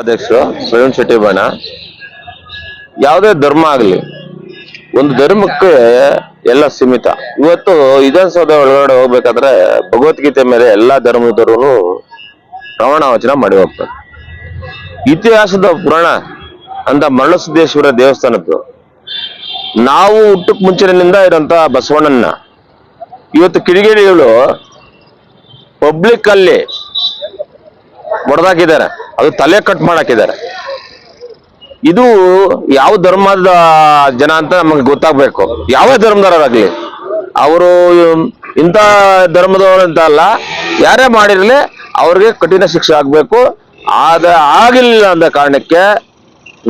ಅಧ್ಯಕ್ಷರು ಪ್ರವೀಣ್ ಶೆಟ್ಟಿ ಬಣ ಯಾವುದೇ ಧರ್ಮ ಆಗಲಿ, ಒಂದು ಧರ್ಮಕ್ಕೆ ಎಲ್ಲ ಸೀಮಿತ. ಇವತ್ತು ವಿಧಾನಸೌಧ ಒಳಗಡೆ ಹೋಗ್ಬೇಕಾದ್ರೆ ಭಗವದ್ಗೀತೆ ಮೇಲೆ ಎಲ್ಲಾ ಧರ್ಮದವರು ಪ್ರಮಾಣ ವಚನ ಮಾಡಿ ಹೋಗ್ತಾರೆ. ಇತಿಹಾಸದ ಪುರಾಣ ಅಂತ ಮರಳಸಿದ್ದೇಶ್ವರ ದೇವಸ್ಥಾನದ್ದು. ನಾವು ಹುಟ್ಟಕ್ ಮುಂಚಿನಿಂದ ಇರೋಂತ ಬಸವಣ್ಣನ ಇವತ್ತು ಕಿಡಿಗೇಡಿಗಳು ಪಬ್ಲಿಕ್ ಅಲ್ಲಿ ಹೊಡೆದಾಕಿದ್ದಾರೆ ಅದು ತಲೆ ಕಟ್ ಮಾಡಾಕಿದ್ದಾರೆ. ಇದು ಯಾವ ಧರ್ಮದ ಜನ ಅಂತ ನಮಗೆ ಗೊತ್ತಾಗ್ಬೇಕು. ಯಾವ ಧರ್ಮದವರಾಗ್ಲಿ? ಅವರು ಇಂಥ ಧರ್ಮದವರು ಅಂತ ಅಲ್ಲ, ಯಾರೇ ಮಾಡಿರಲಿ ಅವ್ರಿಗೆ ಕಠಿಣ ಶಿಕ್ಷೆ ಆಗ್ಬೇಕು. ಆದ ಆಗಿಲ್ಲ ಅಂದ ಕಾರಣಕ್ಕೆ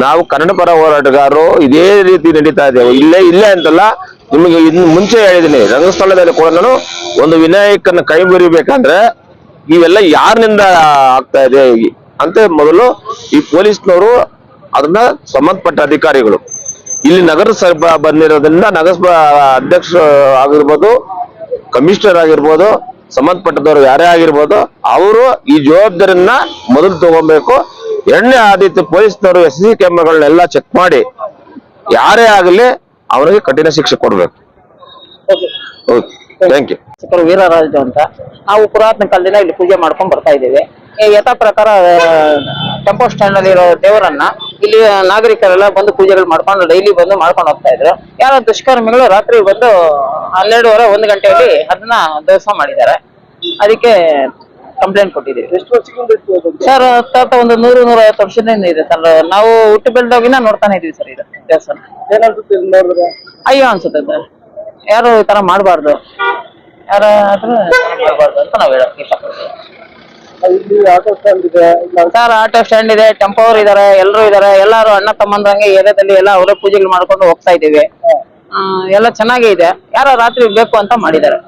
ನಾವು ಕನ್ನಡ ಪರ ಹೋರಾಟಗಾರರು ಇದೇ ರೀತಿ ನಡೀತಾ ಇದ್ದೇವೆ. ಇಲ್ಲೇ ಇಲ್ಲೇ ಅಂತಲ್ಲ, ನಿಮಗೆ ಇನ್ನು ಮುಂಚೆ ಹೇಳಿದ್ದೀನಿ. ರಂಗಸ್ಥಳದಲ್ಲಿ ಕೂಡ ನಾನು ಒಂದು ವಿನಾಯಕನ ಕೈ ಮುರಿಬೇಕಂದ್ರೆ ಇವೆಲ್ಲ ಯಾರಿನಿಂದ ಆಗ್ತಾ ಇದೆ? ಅಂತ ಮೊದಲು ಈ ಪೊಲೀಸ್ನವರು ಅದನ್ನ ಸಂಬಂಧಪಟ್ಟ ಅಧಿಕಾರಿಗಳು. ಇಲ್ಲಿ ನಗರಸಭಾ ಬಂದಿರೋದ್ರಿಂದ ನಗರಸಭಾ ಅಧ್ಯಕ್ಷ ಆಗಿರ್ಬೋದು ಕಮಿಷನರ್ ಆಗಿರ್ಬೋದು ಸಂಬಂಧಪಟ್ಟದವ್ರು ಯಾರೇ ಆಗಿರ್ಬೋದು ಅವರು ಈ ಜವಾಬ್ದಾರಿಯನ್ನ ಮೊದಲು ತಗೊಬೇಕು. ಎರಡನೇ ಆದಿತ್ಯ ಪೊಲೀಸ್ನವರು ಎಸ್ ಸಿ ಕ್ಯಾಮ್ರಾಗಳನ್ನೆಲ್ಲ ಚೆಕ್ ಮಾಡಿ ಯಾರೇ ಆಗಲಿ ಅವರಿಗೆ ಕಠಿಣ ಶಿಕ್ಷೆ ಕೊಡ್ಬೇಕು. ಥ್ಯಾಂಕ್ ಯು ವೀರರಾಜು ಅಂತ. ನಾವು ಪುರಾತನ ಕಾಲದಿಂದ ಇಲ್ಲಿ ಪೂಜೆ ಮಾಡ್ಕೊಂಡ್ ಬರ್ತಾ ಇದ್ದೇವೆ. ಈ ಯಥಾ ಪ್ರಕಾರ ಟೆಂಪೋ ಸ್ಟ್ಯಾಂಡ್ ಅಲ್ಲಿ ಇರೋ ದೇವರನ್ನ ಇಲ್ಲಿ ನಾಗರಿಕರೆಲ್ಲ ಬಂದು ಪೂಜೆಗಳು ಮಾಡ್ಕೊಂಡು ಡೈಲಿ ಬಂದು ಮಾಡ್ಕೊಂಡು ಹೋಗ್ತಾ ಇದ್ರು. ಯಾರೋ ದುಷ್ಕರ್ಮಿಗಳು ರಾತ್ರಿ ಬಂದು ಹನ್ನೆರಡುವರೆ ಒಂದು ಗಂಟೆಯಲ್ಲಿ ಅದನ್ನ ದೇವಸ್ಥಾನ ಮಾಡಿದ್ದಾರೆ. ಅದಕ್ಕೆ ಕಂಪ್ಲೇಂಟ್ ಕೊಟ್ಟಿದ್ದೀವಿ? ಸರ್ ತಾತ ಒಂದು ನೂರು ನೂರೈವತ್ತು ವರ್ಷದಿಂದ ಇದೆ ಸರ್. ನಾವು ಹುಟ್ಟು ಬೆಳೆದಾಗಿನ ನೋಡ್ತಾನೆ ಇದೀವಿ ಸರ್ ಇದು ದೇವಸ್ಥಾನ. ಅಯ್ಯೋ ಅನ್ಸುತ್ತೆ ಸರ್. ಯಾರು ಈ ತರ ಮಾಡಬಾರ್ದು. ಯಾರಾದ್ರೂ ಮಾಡಬಾರ್ದು ಅಂತ ನಾವು ಹೇಳಕ್ ಇಷ್ಟಪಡ್ತೀವಿ. ಇಲ್ಲಿ ಆಟೋ ಸ್ಟ್ಯಾಂಡ್ ಇದೆ ಸರ್ ಆಟೋ ಸ್ಟ್ಯಾಂಡ್ ಇದೆ ಟೆಂಪೋ ಅವ್ರು ಇದಾರೆ ಎಲ್ಲರೂ ಇದಾರೆ ಎಲ್ಲಾರು ಅಣ್ಣ ತಮ್ಮಂದ್ರಂಗೆ ಏರಿಯಾದಲ್ಲಿ ಎಲ್ಲ ಅವರೇ ಪೂಜೆಗಳು ಮಾಡ್ಕೊಂಡು ಹೋಗ್ತಾ ಇದೀವಿ ಆ, ಎಲ್ಲ ಚೆನ್ನಾಗೇ ಇದೆ. ಯಾರೋ ರಾತ್ರಿ ಬೇಕು ಅಂತ ಮಾಡಿದ್ದಾರೆ.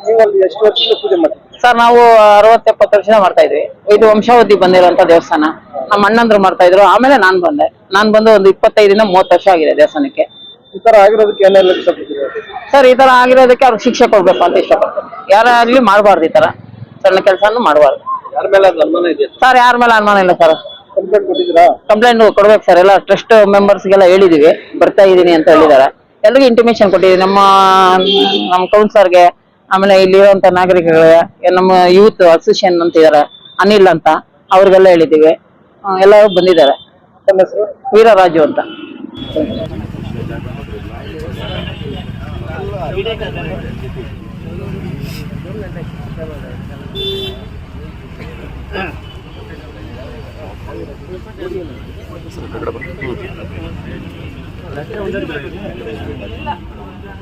ನೀವಲ್ಲಿ ಎಷ್ಟು ವರ್ಷದಿಂದ ಪೂಜೆ ಮಾಡ್ತೀವಿ ಸರ್ ನಾವು ಅರವತ್ತೆಪ್ಪತ್ತು ಎಪ್ಪತ್ತು ವರ್ಷದಿಂದ ಮಾಡ್ತಾ ಇದ್ವಿ. ಇದು ವಂಶಾವಧಿ ಬಂದಿರುವಂತ ದೇವಸ್ಥಾನ. ನಮ್ಮ ಅಣ್ಣಂದ್ರು ಮಾಡ್ತಾ ಇದ್ರು. ಆಮೇಲೆ ನಾನ್ ಬಂದೆ. ನಾನ್ ಬಂದು ಒಂದು ಇಪ್ಪತ್ತೈದರಿಂದ ಮೂವತ್ತು ವರ್ಷ ಆಗಿದೆ ದೇವಸ್ಥಾನಕ್ಕೆ. ಈ ತರ ಆಗಿರೋದಕ್ಕೆ ಏನೆಲ್ಲ ಇಷ್ಟಪಡ್ತೀವಿ ಸರ್ ಈ ತರ ಆಗಿರೋದಕ್ಕೆ ಅವ್ರಿಗೆ ಶಿಕ್ಷೆ ಕೊಡ್ಬೇಕು ಅಂತ ಇಷ್ಟಪಡ್ತೀನಿ. ಯಾರಾಗ್ಲಿ ಮಾಡಬಾರ್ದು ಈ ತರ. ಸಣ್ಣ ಕೆಲಸ ಮಾಡಬಾರ್ದು. ಯಾರ ಮೇಲೆ ಅದು ಅನುಮಾನ ಇದೆ? ಸರ್ ಯಾರ ಮೇಲೆ ಅನುಮಾನ ಇಲ್ಲ ಸರ್. ಕಂಪ್ಲೇಂಟ್ ಕೊಟ್ಟಿದ್ದೀರಾ? ಕಂಪ್ಲೇಂಟ್ ಕೊಡ್ಬೇಕು ಸರ್ ಎಲ್ಲ ಟ್ರಸ್ಟ್ ಮೆಂಬರ್ಸ್ಗೆಲ್ಲ ಹೇಳಿದೀವಿ. ಬರ್ತಾ ಇದೀನಿ ಅಂತ ಹೇಳಿದಾರೆ. ಎಲ್ರಿಗೂ ಇಂಟಿಮೇಷನ್ ಕೊಟ್ಟಿದ್ದೀವಿ ನಮ್ಮ ನಮ್ಮ ಕೌನ್ಸಿಲರ್ಗೆ ಆಮೇಲೆ ಇಲ್ಲಿರುವಂತ ನಾಗರಿಕರಿಗೆ ನಮ್ಮ ಯೂತ್ ಅಸೋಸಿಯೇಷನ್ ಅಂತ ಇದಾರೆ ಅನಿಲ್ ಅಂತ ಅವ್ರಿಗೆಲ್ಲ ಹೇಳಿದ್ದೀವಿ ಎಲ್ಲರೂ ಬಂದಿದ್ದಾರೆ. ವೀರ ರಾಜು ವೀರರಾಜು ಅಂತ. Terima kasih telah!